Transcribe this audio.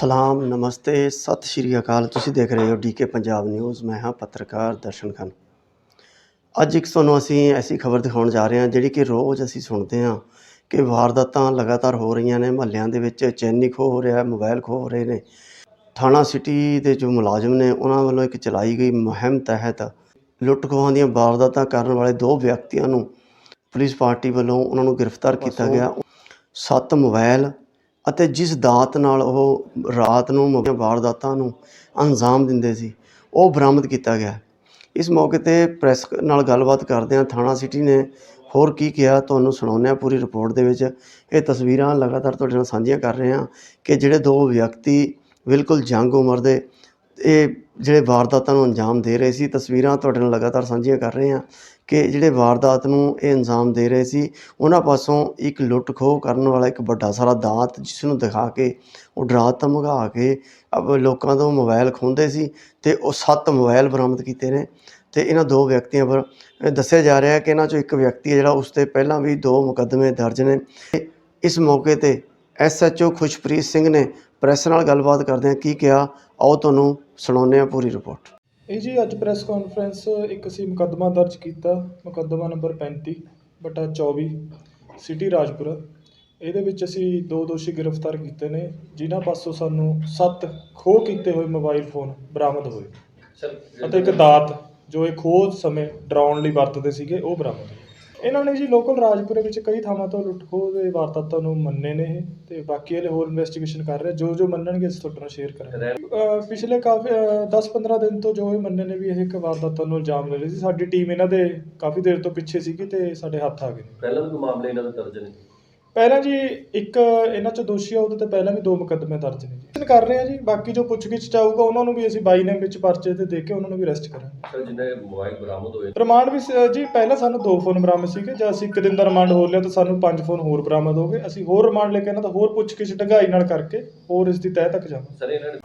ਸਲਾਮ ਨਮਸਤੇ ਸਤਿ ਸ਼੍ਰੀ ਅਕਾਲ। ਤੁਸੀਂ ਦੇਖ ਰਹੇ ਹੋ ਡੀਕੇ ਪੰਜਾਬ ਨਿਊਜ਼। ਮੈਂ ਹਾਂ ਪੱਤਰਕਾਰ ਦਰਸ਼ਨ ਖਾਨ। ਅੱਜ ਇੱਕ ਤੁਹਾਨੂੰ ਅਸੀਂ ਐਸੀ ਖਬਰ ਦਿਖਾਉਣ ਜਾ ਰਹੇ ਹਾਂ ਜਿਹੜੀ ਕਿ ਰੋਜ਼ ਅਸੀਂ ਸੁਣਦੇ ਹਾਂ ਕਿ ਵਾਰਦਾਤਾਂ ਲਗਾਤਾਰ ਹੋ ਰਹੀਆਂ ਨੇ। ਮਹੱਲਿਆਂ ਦੇ ਵਿੱਚ ਚੈਨੀ ਖੋਹ ਹੋ ਰਿਹਾ ਮੋਬਾਈਲ ਖੋਹ ਹੋ ਰਹੇ ਨੇ। ਥਾਣਾ ਸਿਟੀ ਦੇ ਜੋ ਮੁਲਾਜ਼ਮ ਨੇ ਉਹਨਾਂ ਵੱਲੋਂ ਇੱਕ ਚਲਾਈ ਗਈ ਮੁਹਿੰਮ ਤਹਿਤ ਲੁੱਟ ਖੋਹਾਂ ਦੀਆਂ ਵਾਰਦਾਤਾਂ ਕਰਨ ਵਾਲੇ ਦੋ ਵਿਅਕਤੀਆਂ ਨੂੰ ਪੁਲਿਸ ਪਾਰਟੀ ਵੱਲੋਂ ਉਹਨਾਂ ਨੂੰ ਗ੍ਰਿਫਤਾਰ ਕੀਤਾ ਗਿਆ। ਸੱਤ ਮੋਬਾਈਲ ਅਤੇ ਜਿਸ ਦਾਤ ਨਾਲ ਉਹ ਰਾਤ ਨੂੰ ਮ- ਵਾਰਦਾਤਾਂ ਨੂੰ ਅੰਜਾਮ ਦਿੰਦੇ ਸੀ, ਉਹ ਬਰਾਮਦ ਕੀਤਾ ਗਿਆ। ਇਸ ਮੌਕੇ ਤੇ ਪ੍ਰੈਸ ਨਾਲ ਗੱਲਬਾਤ ਕਰਦਿਆਂ ਥਾਣਾ ਸਿਟੀ ਨੇ ਹੋਰ ਕੀ ਕਿਹਾ, ਤੁਹਾਨੂੰ ਸੁਣਾਉਂਦੇ ਹਾਂ ਪੂਰੀ ਰਿਪੋਰਟ ਦੇ ਵਿੱਚ ਇਹ ਤਸਵੀਰਾਂ ਲਗਾਤਾਰ ਤੁਹਾਡੇ ਨਾਲ ਸਾਂਝੀਆਂ ਕਰ ਰਹੇ ਹਾਂ ਕਿ ਜਿਹੜੇ ਦੋ ਵਿਅਕਤੀ ਬਿਲਕੁਲ ਜੰਗ ਉਮਰ ਦੇ ਇਹ ਜਿਹੜੇ ਵਾਰਦਾਤਾਂ ਨੂੰ ਅੰਜਾਮ ਦੇ ਰਹੇ ਸੀ, ਤਸਵੀਰਾਂ ਤੁਹਾਡੇ ਨਾਲ ਲਗਾਤਾਰ ਸਾਂਝੀਆਂ ਕਰ ਰਹੇ ਹਾਂ ਕਿ ਜਿਹੜੇ ਵਾਰਦਾਤ ਨੂੰ ਇਹ ਅੰਜਾਮ ਦੇ ਰਹੇ ਸੀ, ਉਹਨਾਂ ਪਾਸੋਂ ਇੱਕ ਲੁੱਟ ਖੋਹ ਕਰਨ ਵਾਲਾ ਇੱਕ ਵੱਡਾ ਸਾਰਾ ਦਾਤ ਜਿਸ ਨੂੰ ਦਿਖਾ ਕੇ, ਉਹ ਡਰਾ ਧਮਕਾ ਕੇ ਲੋਕਾਂ ਤੋਂ ਮੋਬਾਈਲ ਖੋਹਦੇ ਸੀ ਤੇ ਉਹ ਸੱਤ ਮੋਬਾਈਲ ਬਰਾਮਦ ਕੀਤੇ ਨੇ ਤੇ ਇਹਨਾਂ ਦੋ ਵਿਅਕਤੀਆਂ ਪਰ ਦੱਸਿਆ ਜਾ ਰਿਹਾ ਹੈ ਕਿ ਇਹਨਾਂ ਚੋਂ ਇੱਕ ਵਿਅਕਤੀ ਹੈ ਜਿਹੜਾ ਉਸ ਤੇ ਪਹਿਲਾਂ ਵੀ ਦੋ ਮੁਕੱਦਮੇ ਦਰਜ ਨੇ। ਤੇ ਇਸ ਮੌਕੇ ਤੇ ਐਸਐਚਓ ਖੁਸ਼ਪ੍ਰੀਤ ਸਿੰਘ ਨੇ ਪ੍ਰੈਸ ਨਾਲ ਗੱਲਬਾਤ ਕਰਦਿਆਂ ਕੀ ਕਿਹਾ ਆਓ ਤੁਹਾਨੂੰ ਸੁਣਾਉਂਦੇ ਹਾਂ ਪੂਰੀ ਰਿਪੋਰਟ ਇਹ ਜੀ ਅੱਜ ਪ੍ਰੈਸ ਕਾਨਫਰੰਸ ਇੱਕ ਅਸੀਂ ਮੁਕੱਦਮਾ ਦਰਜ ਕੀਤਾ ਮੁਕੱਦਮਾ ਨੰਬਰ 35 ਬਟਾ 24 ਸਿਟੀ ਰਾਜਪੁਰਾ। ਇਹਦੇ ਵਿੱਚ ਅਸੀਂ ਦੋ ਦੋਸ਼ੀ ਗ੍ਰਿਫਤਾਰ ਕੀਤੇ ਨੇ ਜਿਨ੍ਹਾਂ ਪਾਸੋਂ ਸਾਨੂੰ ਸੱਤ ਖੋਹ ਕੀਤੇ ਹੋਏ ਮੋਬਾਈਲ ਫੋਨ ਬਰਾਮਦ ਹੋਏ। ਅਤੇ ਇੱਕ ਦਾਤ ਜੋ ਇਹ ਖੋਹ ਸਮੇਂ ਡਰਾਉਣ ਲਈ ਵਰਤਦੇ ਸੀਗੇ ਉਹ ਬਰਾਮਦ ਹੋਏ। ਇਹਨਾਂ ਨੇ ਜੀ ਲੋਕਲ ਰਾਜਪੁਰੇ ਵਿੱਚ ਕਈ ਥਾਵਾਂ ਤੋਂ ਲੁੱਟ ਖੋਹ ਦੇ ਵਾਰਦਾਤਾਂ ਨੂੰ ਮੰਨੇ ਨੇ ਇਹ ਤੇ ਬਾਕੀ ਹਲੇ ਹੋਰ ਇਨਵੈਸਟੀਗੇਸ਼ਨ ਕਰ ਰਹੇ ਜੋ ਜੋ ਮੰਨਣਗੇ ਅਸੀਂ ਤੁਹਾਡੇ ਨਾਲ ਸ਼ੇਅਰ ਕਰਾਂਗੇ। ਅਹ ਪਿਛਲੇ ਕਾਫੀ 10-15 ਦਿਨ ਤੋਂ ਜੋ ਇਹ ਮੰਨੇ ਨੇ ਵੀ ਇਹ ਇੱਕ ਵਾਰਦਾਤਾਂ ਨੂੰ ਇਲਜ਼ਾਮ ਲੈ ਰਹੇ ਸੀ। ਸਾਡੀ ਟੀਮ ਇਹਨਾਂ ਦੇ ਕਾਫੀ ਦੇਰ ਤੋਂ ਪਿੱਛੇ ਸੀਗੀ ਤੇ ਸਾਡੇ ਹੱਥ ਆ ਗਏ ਪਹਿਲਾਂ ਵੀ ਕੋਈ ਮਾਮਲੇ ਇਹਨਾਂ ਦੇ ਦਰਜ ਨੇ ਪਹਿਲਾਂ ਜੀ ਇੱਕ ਇਹਨਾਂ ਚ ਦੋਸ਼ੀ ਆ ਉਹਦੇ ਤੇ ਪਹਿਲਾਂ ਵੀ ਦੋ ਮੁਕੱਦਮੇ ਦਰਜ ਨੇ ਜੀ। ਕਰ ਰਹੇ ਆ ਜੀ ਬਾਕੀ ਜੋ ਪੁੱਛਗਿੱਛ ਚ ਆਊਗਾ ਉਹਨਾਂ ਨੂੰ ਵੀ ਅਸੀਂ ਬਾਈ ਨੇਮ ਵਿੱਚ ਪਰਚੇ ਤੇ ਦੇ ਕੇ ਉਹਨਾਂ ਨੂੰ ਵੀ ਅਰੈਸਟ ਕਰਾਂਗੇ। ਸਰ ਜਿੰਨੇ ਮੋਬਾਈਲ ਬਰਾਮਦ ਹੋਏ ਰਿਮਾਂਡ ਵੀ ਸ- ਜੀ ਪਹਿਲਾਂ ਸਾਨੂੰ ਦੋ ਫੋਨ ਬਰਾਮਦ ਸੀਗੇ। ਜੇ ਅਸੀਂ ਇੱਕ ਦਿਨ ਦਾ ਰਿਮਾਂਡ ਹੋਰ ਲਿਆ ਤਾਂ ਸਾਨੂੰ ਪੰਜ ਫੋਨ ਹੋਰ ਬਰਾਮਦ ਹੋ ਗਏ। ਅਸੀਂ ਹੋਰ ਰਿਮਾਂਡ ਲੈ ਕੇ ਇਹਨਾਂ ਦਾ ਹੋਰ ਪੁੱਛਗਿੱਛ ਢੰਗਾਈ ਨਾਲ ਕਰਕੇ ਹੋਰ ਇਸ ਦੀ ਤਹਿ ਤੱਕ ਜਾਵਾਂਗੇ। ਸਰ ਇਹਨਾਂ ਨੇ